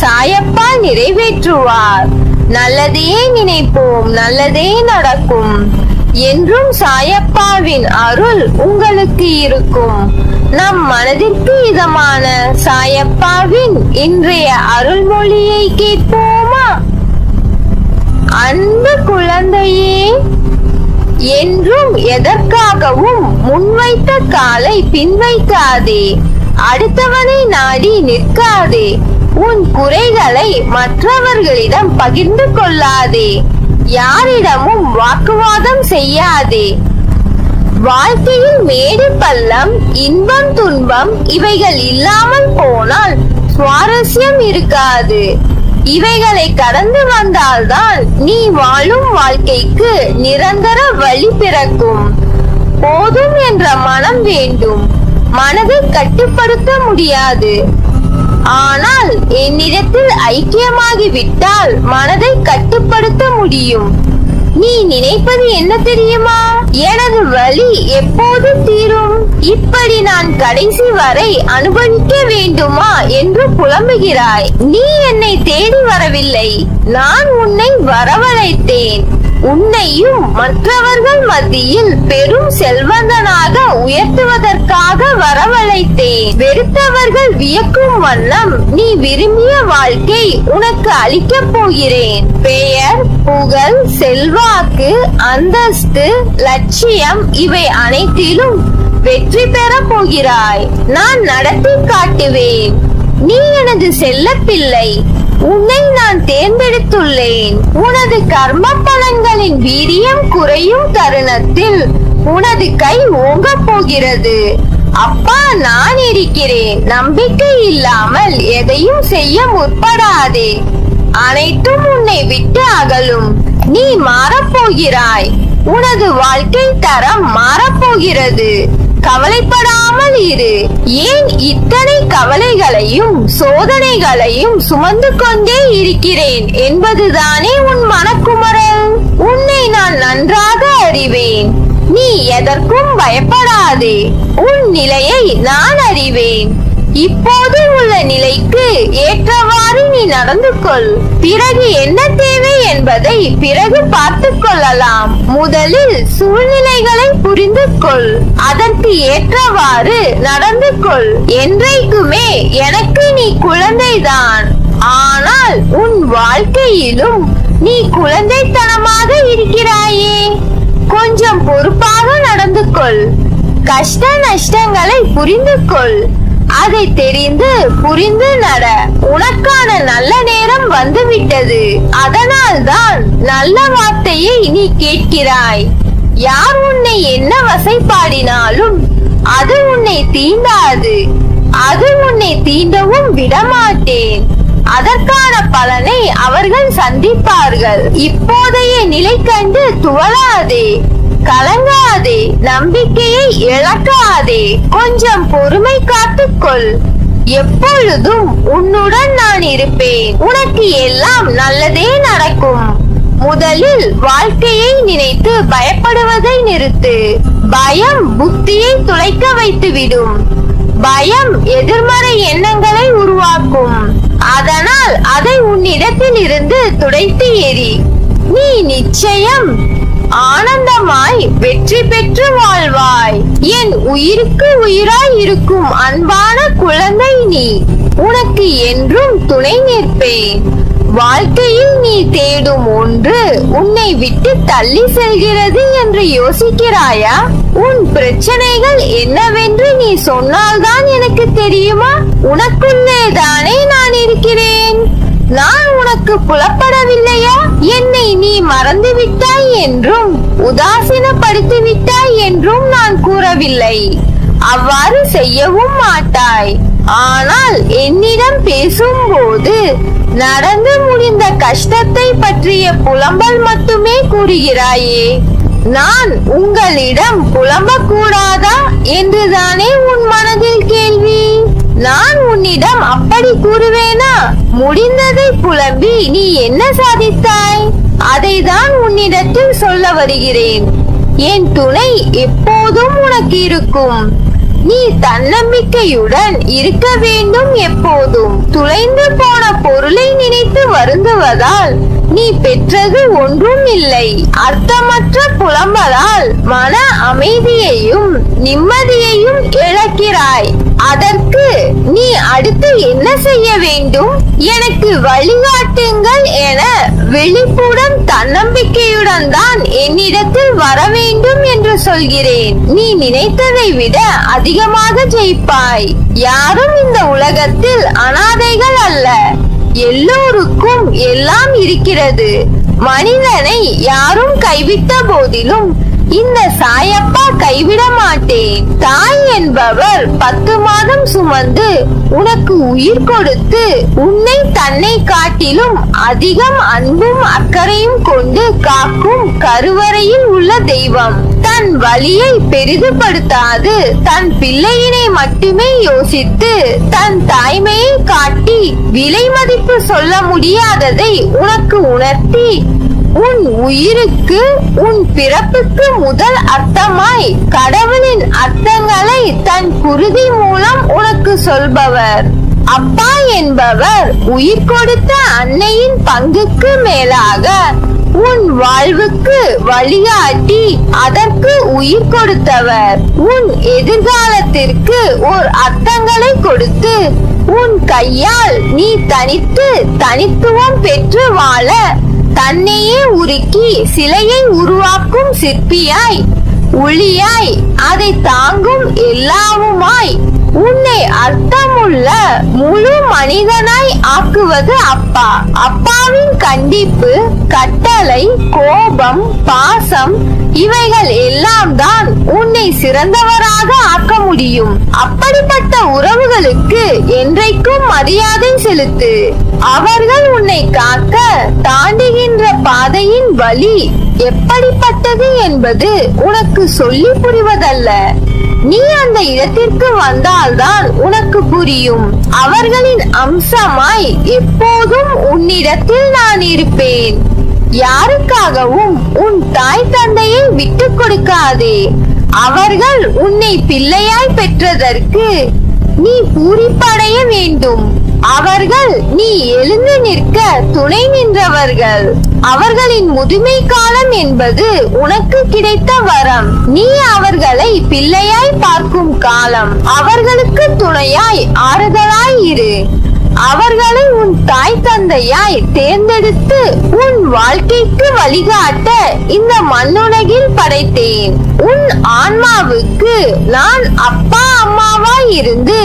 சாயப்பா நிறைவேற்றுவார். நல்லதையே நினைப்போம் நல்லதே நடக்கும். என்றும் சாயப்பாவின் அருள் உங்களுக்கு இருக்கும். நம் மனதிற்கு இதமான சாயப்பாவின் இன்றைய அருள்மொழியை கேட்போமா? அன்பு குழந்தையே என்றும் எதற்காகவும் முன்வைத்த காலை பின்வைக்காதே. அடுத்தவனை நாடி நிற்காதே. உன் குறைகளை மற்றவர்களிடம் பகிர்ந்து கொள்ளாதே. யாரிடமும் வாக்குவாதம் செய்யாதே. வாழ்க்கையில் மேடு பள்ளம் இன்பம் துன்பம் இவைகள் இல்லாமல் போனால் சுவாரஸ்யம் இருக்காது. இவைகளை கடந்து வந்தால்தான் நீ வாழும் வாழ்க்கைக்கு நிரந்தர வழி பிறக்கும். போதும் என்ற மனம் வேண்டும். மனதை கட்டுப்படுத்த முடியாது. ஆனால் என்னிடத்தில் ஐக்கியமாகி விட்டால் மனதை கட்டுப்படுத்த முடியும். நீ நினைப்பது என்ன தெரியுமா? எனது வழி எப்போது தீரும்? இப்படி நான் கடைசி வரை அனுபவிக்க வேண்டுமா என்று புலம்புகிறாய். நீ என்னை தேடி வரவில்லை. நான் உன்னை வரவழைத்தேன். உன்னையும் மற்றவர்கள் மத்தியில் பெரும் செல்வந்தனாக உயர்த்துவதற்காக வரவழைத்தேன். வெறுத்தவர்கள் வியக்கும் வண்ணம் நீ விரும்பிய வாழ்க்கை உனக்கு அளிக்கப் போகிறேன். பெயர் புகழ் செல்வாக்கு அந்தஸ்து லட்சியம் இவை அனைத்திலும் வெற்றி பெறப் போகிறாய். நான் நடத்தி காட்டுவேன். நீ எனது செல்லப்பிள்ளை. உன்னை தேர்ந்தெடுத்துள்ளேன். உனது கர்ம பலன்களின் வீரியம் குறையும் தருணத்தில் உனது கை ஓங்கப் போகிறது. அப்பா நான் இருக்கிறேன். நம்பிக்கை இல்லாமல் எதையும் செய்ய முற்படாதே. அனைத்தும் உன்னை விட்டு அகலும். நீ மாறப்போகிறாய் உனது வாழ்க்கை தரம் மாறப்போகிறது கவலைப்படாமல் இரு. ஏன் இத்தனை கவலைகளையும் சோதனைகளையும் சுமந்து கொண்டே இருக்கிறேன் என்பதுதானே உன் மனக்குமரல். உன்னை நான் நன்றாக அறிவேன். நீ எதற்கும் பயப்படாதே. உன் நிலையை நான் அறிவேன். இப்போது உள்ள நிலைக்கு ஏற்றவாறு நீ நடந்து கொள். பிறகு என்ன தேவை என்பதை பிறகு பார்த்து கொள்ளலாம். முதலில் சூழ்நிலைகளை புரிந்து கொள். அதற்கு ஏற்றவாறு நடந்து கொள். என்றைக்குமே எனக்கு நீ குழந்தைதான். ஆனால் உன் வாழ்க்கையிலும் நீ குழந்தைத்தனமாக இருக்கிறாயே. கொஞ்சம் பொறுப்பாக நடந்து கொள். கஷ்ட நஷ்டங்களை புரிந்து கொள். அதை தெரிந்து புரிந்து நட. உனக்கான நல்ல நேரம் வந்துவிட்டது. அதனால்தான் நல்ல வார்த்தையை நீ கேட்கிறாய். யார் உன்னை என்ன வசைப்பாடினாலும் அது உன்னை தீண்டாது. அது உன்னை தீண்டவும் விடமாட்டேன். அதற்கான பலனை அவர்கள் சந்திப்பார்கள். இப்போதைய நிலை கண்டு துவளாதே. கலங்காதே நம்பிக்கையை இழக்காதே கொஞ்சம் பொறுமை காத்துக்கொள். எப்பொழுதும் உன்னுடன் நான் இருப்பேன். உனக்கு எல்லாம் நல்லதே நடக்கும். முதலில் வாழ்க்கையை நினைத்து பயப்படுவதை நிறுத்து. பயம் புத்தியை துளைக்க வைத்து விடும் பயம் எதிர்மறை எண்ணங்களை உருவாக்கும். அதனால் அதை உன்னிடத்தில் இருந்து துடைத்து எறி. நீ நிச்சயம் ஆனந்தமாய் வெற்றி பெற்று வாழ்வாய். என் உயிருக்கு உயிராய் இருக்கும் அன்பான குழந்தை நீ உனக்கு என்றும் துணை நிற்பேன். வாழ்க்கையில் நீ தேடும் ஒன்று உன்னை விட்டு தள்ளி செல்கிறது என்று யோசிக்கிறாயா? உன் பிரச்சனைகள் என்னவென்று நீ சொன்னால்தான் எனக்கு தெரியுமா? உனக்குள்ளே தானே நான் இருக்கிறேன். நான் உனக்கு புலப்படவில்லையா? என்னை நீ மறந்து விட்டாய் என்றும் உதாசீனப்படுத்தி விட்டாய் என்றும் நான் கூறவில்லை. அவ்வாறு செய்யவும் மாட்டாய். ஆனால் என்னிடம் பேசும்போது நடந்து முடிந்த கஷ்டத்தை பற்றிய புலம்பல் மட்டுமே கூறுகிறாயே. நான் உங்களிடம் புலம்பக்கூடாதா? என்றுதானே உன் உன்னிடம் அப்படி கூறுவேனா? முடிந்ததை புலம்பி நீ என்ன சாதித்தாய்? அதை தான் உன்னிடத்தில் சொல்ல வருகிறேன். என் துணை எப்போதும் உனக்கு இருக்கும். நீ தன்னம்பிக்கையுடன் இருக்க வேண்டும் எப்போதும். துளைந்து போன பொருளை நினைத்து வருந்துவதால் நீ பெற்றது ஒன்றும் இல்லை. அர்த்தமற்ற புலம்பலால் மன அமைதியையும் நிம்மதியையும் இழக்கிறாய் அதற்கு நீ அடுத்து என்ன செய்ய வேண்டும்? எனக்கு வழிகாட்டுங்கள் என விழிப்புடன் தன்னம்பிக்கையுடன் தான் என்னிடத்தில் வர வேண்டும் என்று சொல்கிறேன். நீ நினைத்ததை விட அதிகமாக ஜெயிப்பாய். யாரும் இந்த உலகத்தில் அனாதைகள் அல்ல. எல்லோருக்கும் எல்லாம் இருக்கிறது. மனிதனை யாரும் கைவிட்ட போதிலும் இந்த சாயப்பா கைவிட மாட்டேன். தாய் என்பவர் பத்து மாதம் சுமந்து உனக்கு உயிர் கொடுத்து உன்னை தன்னை காட்டிலும் அதிகம் அன்பும் அக்கறையும் கொண்டு காக்கும் கருவறையில் உள்ள தெய்வம். தன் வழியை பெரிதுபடுத்தாது. தன் பிள்ளையினை மட்டுமே யோசித்து தன் தாய்மையை காட்டி விலை மதிப்பு சொல்ல முடியாததை உனக்கு உணர்த்தி உன் உயிருக்கு உன் பிறப்புக்கு முதல் அர்த்தமாய் கடவுளின் அர்த்தங்களை தன் குருதி மூலம் உனக்கு சொல்பவர். அப்பா என்பவர் உயிர் கொடுத்த அன்னையின் பங்குக்கு மேலாக உன் வாழ்வுக்கு வழிகாட்டி அதற்கு உயிர் கொடுத்தவர். உன் எதிர்காலத்திற்கு ஓர் அர்த்தங்களை கொடுத்து உன் கையால் நீ தனித்து தனித்துவம் பெற்று வாழ. தன்னையே உருக்கி சிலையை உருவாக்கும் சிற்பியாய். ஒளியாய் அதை தாங்கும் எல்லாவுமாய். உன்னை அர்த்தமுள்ள முழு மனிதனாய் ஆக்குவது அப்பா. அப்பாவின் கண்டிப்பு கட்டளை கோபம் பாசம் இவைகள் எல்லாம் தான் உன்னை சிறந்தவராக ஆக்க முடியும். அப்படிப்பட்ட உறவுகளுக்கு என்றைக்கும் மரியாதை செலுத்து. அவர்கள் உன்னை காக்க தாண்டுகின்ற பாதையின் வழி எப்படிப்பட்டது என்பது உனக்கு சொல்லி புரிவதல்ல. நீ அந்த இடத்திற்கு வந்தால்தான் உனக்கு புரியும். அவர்களின் அம்சமாய் எப்போதும் உன்னிடத்தில் நான் இருப்பேன். யாருக்காகவும் உன் தாய் தந்தையை விட்டு கொடுக்காதே. அவர்கள் உன்னை பிள்ளையாய் பெற்றதற்கு நீ பூரிப்படைய வேண்டும். அவர்கள் நீ எழுந்து நிற்க துணை நின்றவர்கள். அவர்களின் முதுமை காலம் என்பது உனக்கு கிடைத்த வரம். நீ அவர்களை பிள்ளையாய் பார்க்கும் காலம். அவர்களுக்கு துணையாய் ஆறுதலாய் இரு. அவர்களை உன் தாய் தந்தையாய் தேர்ந்தெடுத்து உன் வாழ்க்கைக்கு வழிகாட்ட இந்த மண்ணுலகில் படைத்தேன். உன் ஆன்மாவுக்கு நான் அப்பா அம்மாவாய் இருந்து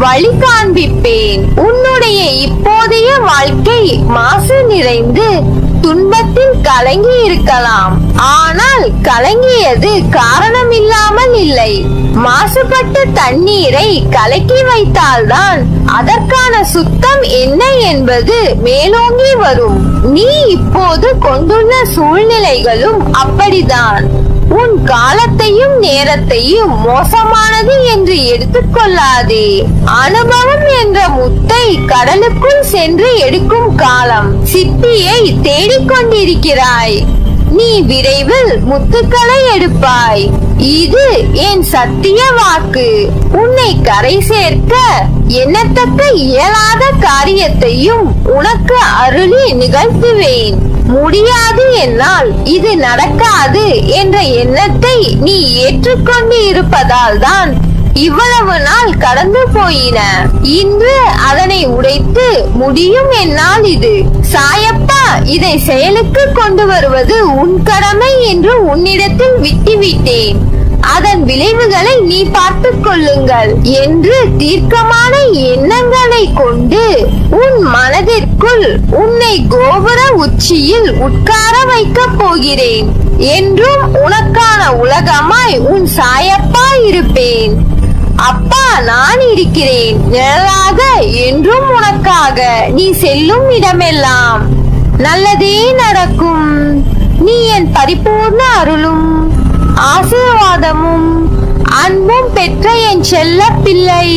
வழி காண்பிப்பேன் உன்னுடைய இப்போதைய வாழ்க்கை மாசு நிறைந்து துன்பத்தில் கலங்கி இருக்கலாம். ஆனால் கலங்கியது காரணமில்லாமல் இல்லை. மாசுபட்ட தண்ணீரை கலக்கி வைத்தால்தான் அதற்கான சுத்தம் என்ன என்பது மேலோங்கி வரும். நீ இப்போது கொண்டுள்ள சூழ்நிலைகளும் அப்படிதான். உன் காலத்தையும் நேரத்தையும் மோசமானது என்று எடுத்துக்கொள்ளாதே அனுபவம் என்ற முத்தை கடலுக்குள் சென்று எடுக்கும் காலம் சிப்பியை தேடிக்கொண்டிருக்கிறாய் நீ விரைவில் முத்துக்களை எடுப்பாய். இது என் சத்திய வாக்கு. உன்னை கரை சேர்க்க எண்ணத்தக்க இயலாத காரியத்தையும் உனக்கு அருளி நிகழ்த்துவேன். முடியாது என்னால் இது நடக்காது என்ற எண்ணத்தை நீ ஏற்றுக்கொண்டு இருப்பதால் தான் இவ்வளவு நாள் கடந்து போயின. இன்று அதனை உடைத்து முடியும் என்னால் இது. சாயப்பா இதை செயலுக்கு கொண்டு வருவது உன் கடமை என்று உன்னிடத்தில் விட்டுவிட்டேன். அதன் விளைவுகளை நீ பார்த்துக் கொள்ளுங்கள் என்று தீர்க்கமான எண்ணங்கள் கொண்டு உன் மனதிற்குள் உன்னை கோபுர உச்சியில் உட்கார வைக்கப் போகிறேன் என்றும் உனக்கான உலகமாய் உன் சாயப்பா இருப்பேன். அப்பா நான் இருக்கிறேன். நிழலாக என்றும் உனக்காக நீ செல்லும் இடமெல்லாம் நல்லதே நடக்கும். நீ என் பரிபூர்ண அருளும் ஆசீர்வாதமும் அன்பும் பெற்ற என் செல்ல பிள்ளை